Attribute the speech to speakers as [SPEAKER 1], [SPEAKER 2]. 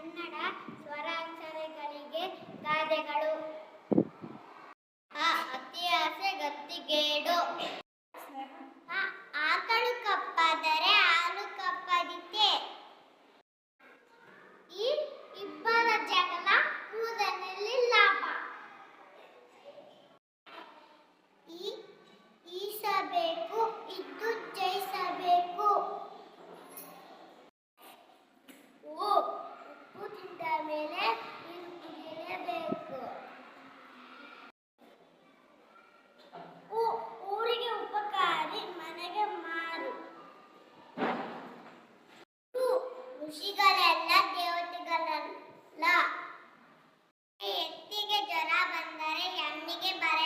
[SPEAKER 1] ಕನ್ನಡ ಸ್ವರಾಕ್ಷರಗಳಿಗೆ ಗಾದೆಗಳು. ಆ ಅತಿಯಾಸೆ ಗತ್ತಿಗೆ. ಋಷಿಗಳೆಲ್ಲ ದೇವತೆಗಳಲ್ಲ. ಎತ್ತಿಗೆ ಜ್ವರ ಬಂದರೆ ಎಮ್ಮಿಗೆ ಬರ